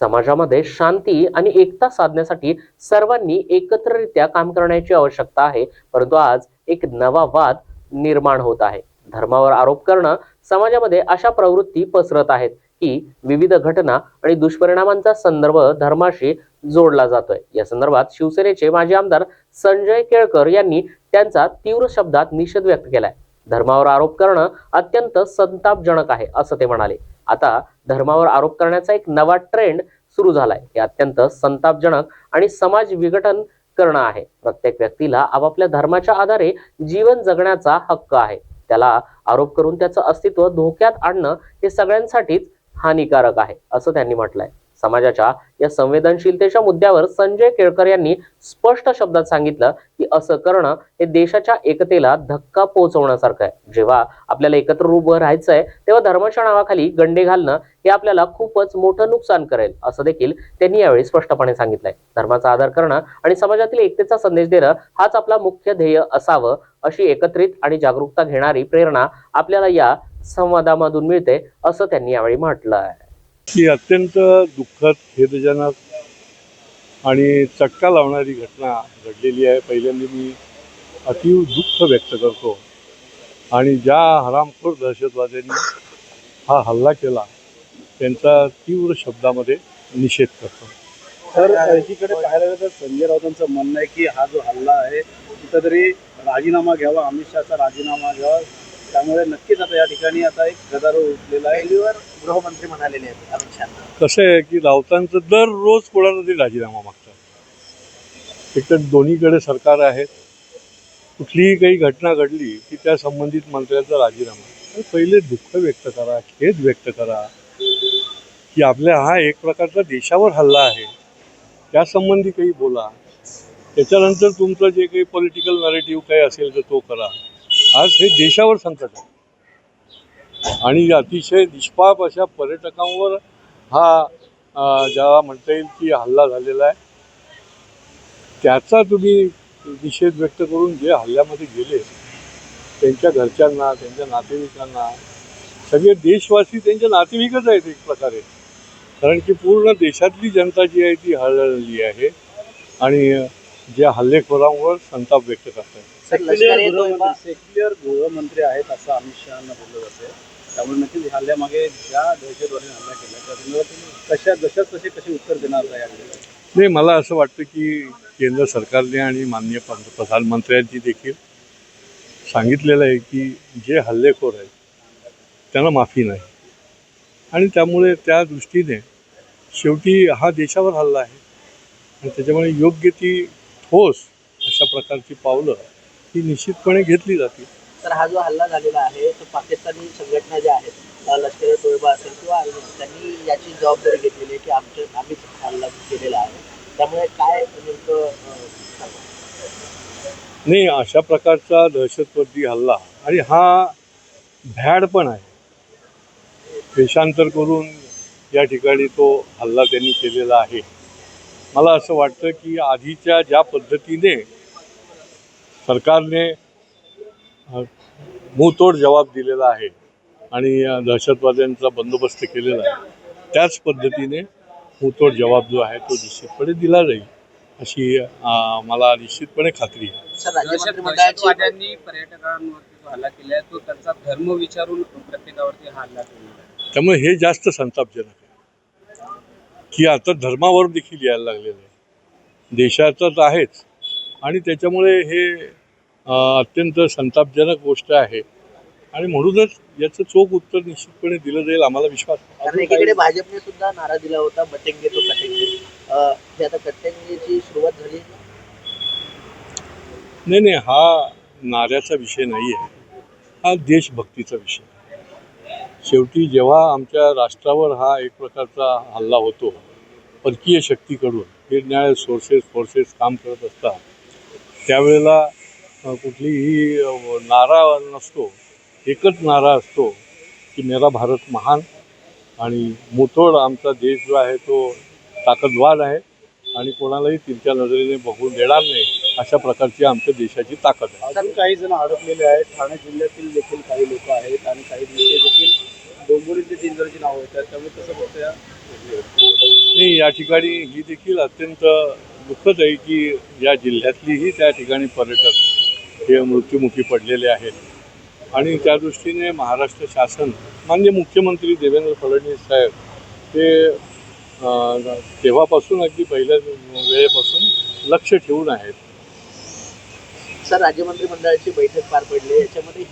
समाजामध्ये शांती आणि एकता साधण्यासाठी सर्वांनी एकत्ररित्या काम करण्याची आवश्यकता आहे. परंतु आज एक नवा वाद निर्माण होत आहे. धर्मावर आरोप करणं समाजामध्ये अशा प्रवृत्ती पसरत आहेत की विविध घटना आणि दुष्परिणामांचा संदर्भ धर्माशी जोडला जातोय. या संदर्भात शिवसेनेचे माजी आमदार संजय केळकर यांनी त्यांचा तीव्र शब्दात निषेध व्यक्त केलाय. धर्मावर आरोप करणं अत्यंत संतापजनक आहे असं ते म्हणाले. आता धर्मावर आरोप करण्याचा एक नवा ट्रेंड सुरू झालाय. हे अत्यंत संतापजनक आणि समाज विघटन करणं आहे. प्रत्येक व्यक्तीला आपापल्या धर्माच्या आधारे जीवन जगण्याचा हक्क आहे. त्याला आरोप करून त्याचं अस्तित्व धोक्यात आणणं हे सगळ्यांसाठीच हानिकारक आहे असं त्यांनी म्हटलंय. समाजाच्या या संवेदनशीलतेच्या मुद्द्यावर संजय केळकर यांनी स्पष्ट शब्दात सांगितलं की असं करणं हे देशाच्या एकतेला धक्का पोहोचवण्यासारखं आहे. जेव्हा आपल्याला एकत्र उभं आहे तेव्हा धर्माच्या नावाखाली गंडे घालणं हे आपल्याला खूपच मोठं नुकसान करेल असं देखील त्यांनी यावेळी स्पष्टपणे सांगितलंय. धर्माचा आदर करणं आणि समाजातील एकतेचा संदेश देणं हाच आपला मुख्य ध्येय असावं अशी एकत्रित आणि जागरूकता घेणारी प्रेरणा आपल्याला या संवादामधून मिळते असं त्यांनी यावेळी म्हटलं आहे ही अत्यंत दुःखद खेदजनक आणि चटका लावणारी घटना घडलेली आहे. पहिल्यांदा मी अतीव दुःख व्यक्त करतो. आणि ज्या हरामखोर दहशतवाद्यांनी हा हल्ला केला त्यांचा तीव्र शब्दामध्ये निषेध करतो. तर एकीकडे पाहायला गेलं तर संजय राऊतांचं म्हणणं आहे की हा जो हल्ला आहे कुठंतरी राजीनामा घ्यावा अमित शहाचा राजीनामा घ्यावा त्यामुळे नक्कीच आता या ठिकाणी आता एक गदारोळ उठलेला आहे. दिल्लीवर गृहमंत्री म्हणालेले आहेत अमित शहा कसं आहे की राऊतांचं दररोज कोणाला तरी राजीनामा मागतात. एक तर दोन्हीकडे सरकार आहेत कुठलीही काही घटना घडली की त्या संबंधित मंत्र्याचा राजीनामा. तर पहिले दुःख व्यक्त करा खेद व्यक्त करा की आपल्या हा एक प्रकारचा देशावर हल्ला आहे. त्यासंबंधी काही बोला. त्याच्यानंतर तुमचं जे काही पॉलिटिकल नरेटिव्ह काही असेल तर तो करा. आज हे देशावर संकट आहे. आणि अतिशय निष्पाप अशा पर्यटकांवर हा ज्याला म्हणता येईल की हल्ला झालेला आहे. त्याचा तुम्ही निषेध व्यक्त करून जे हल्ल्यामध्ये गेले त्यांच्या घरच्यांना त्यांच्या नातेवाईकांना सगळे देशवासी त्यांचे नातेवाईकच आहेत एक प्रकारे. कारण की पूर्ण देशातली जनता जी आहे ती हळहळली आहे आणि ज्या हल्लेखोरांवर संताप व्यक्त करतात सेक्युलर गृहमंत्री सेक्युलर गृहमंत्री आहेत असं अमित शहाना बोललं जाते त्यामुळे नक्कीच हल्ल्यामागे ज्या दहशतवाद्यांनी हल्ला केला त्या संदर्भात कशा जशाच तसे कसे उत्तर देणार नाही मला असं वाटतं की केंद्र सरकारने आणि माननीय प्रधानमंत्र्यांनी देखील सांगितलेलं आहे की जे हल्लेखोर आहेत त्यांना माफी नाही. आणि त्यामुळे त्या दृष्टीने शेवटी हा देशावर हल्ला आहे. आणि त्याच्यामुळे योग्य ती ठोस अशा प्रकारची पावलं ही निश्चितपणे घेतली जातील तर हा जो हल्ला झालेला आहे तो पाकिस्तानी संघटना ज्या आहेत लष्करी तोयबा असेल किंवा त्यांनी याची जबाबदारी घेतलेली आहे की आमच्या आम्हीच हल्ला केलेला आहे. त्यामुळे काय नेमकं. नाही अशा प्रकारचा दहशतवादी हल्ला आणि हा भ्याड पण आहे. देशांतर करून या ठिकाणी तो हल्ला त्यांनी केलेला आहे. मला असं वाटतं की आधीच्या ज्या पद्धतीने सरकारने मुंहतोड जबाब दिलेला आहे आणि दहशतवाद्यांचा बंदोबस्त केलेला आहे. त्याच पद्धतीने मुंहतोड जबाब जो आहे तो निश्चितपणे दिला जाईल अशी मला निश्चितपणे खात्री आहे. त्यामुळे हे जास्त संतापजनक आहे. की आता धर्मावर देखील यायला लागलेलं आहे. देशाचं तर आहेच आणि त्याच्यामुळे हे अत्यंत संतापजनक गोष्ट आहे आणि म्हणूनच याचं चोख उत्तर निश्चितपणे दिलं जाईल आम्हाला विश्वास आहे. कारण एकीकडे भाजपने सुद्धा नारा दिला होता बटेंगे तो कटेंगे हे आता कटेंगेची सुरुवात झाली नाही नाही हा नाऱ्याचा विषय नाही आहे हा देशभक्तीचा विषय. शेवटी जेव्हा आमच्या राष्ट्रावर हा एक प्रकारचा हल्ला होतो परकीय शक्तीकडून निरनिराळे सोर्सेस फोर्सेस काम करत असतात त्यावेळेला कुठलीही नारा नसतो. एकच नारा असतो की मेरा भारत महान आणि मुतोड आमचा देश जो आहे तो ताकदवान आहे आणि कोणालाही तिरक्या नजरेने बघून देणार नाही अशा प्रकारची आमच्या देशाची ताकद आहे. अजून काही जण अडकलेले आहेत. ठाणे जिल्ह्यातील देखील काही लोक आहेत आणि काही नेते देखील डोंबिवली ते दिनगरची नावं येतात त्यामुळे तसं या? नाही या ठिकाणी ही देखील अत्यंत दुःखद आहे की या जिल्ह्यातलीही त्या ठिकाणी पर्यटक हे मृत्युमुखी पडलेले आहेत. आणि त्या दृष्टीने महाराष्ट्र शासन मान्य मुख्यमंत्री देवेंद्र फडणवीस साहेब ते तेव्हापासून अगदी पहिल्या वेळेपासून लक्ष ठेवून आहेत. सर राज्य मंत्रिमंडळाची बैठक पार पडली याच्यामध्ये